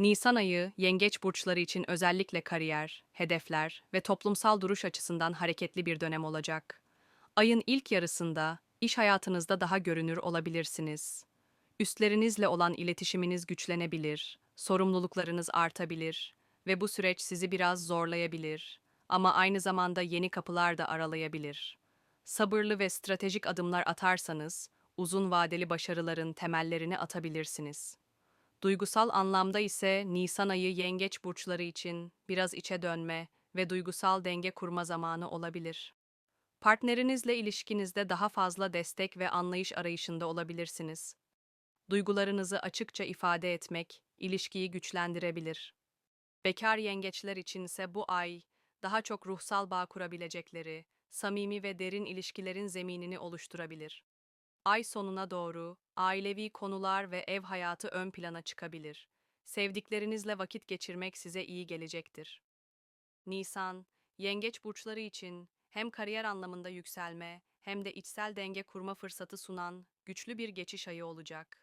Nisan ayı, yengeç burçları için özellikle kariyer, hedefler ve toplumsal duruş açısından hareketli bir dönem olacak. Ayın ilk yarısında iş hayatınızda daha görünür olabilirsiniz. Üstlerinizle olan iletişiminiz güçlenebilir, sorumluluklarınız artabilir ve bu süreç sizi biraz zorlayabilir. Ama aynı zamanda yeni kapılar da aralayabilir. Sabırlı ve stratejik adımlar atarsanız, uzun vadeli başarıların temellerini atabilirsiniz. Duygusal anlamda ise Nisan ayı yengeç burçları için biraz içe dönme ve duygusal denge kurma zamanı olabilir. Partnerinizle ilişkinizde daha fazla destek ve anlayış arayışında olabilirsiniz. Duygularınızı açıkça ifade etmek ilişkiyi güçlendirebilir. Bekar yengeçler içinse bu ay daha çok ruhsal bağ kurabilecekleri, samimi ve derin ilişkilerin zeminini oluşturabilir. Ay sonuna doğru ailevi konular ve ev hayatı ön plana çıkabilir. Sevdiklerinizle vakit geçirmek size iyi gelecektir. Nisan, yengeç burçları için hem kariyer anlamında yükselme hem de içsel denge kurma fırsatı sunan güçlü bir geçiş ayı olacak.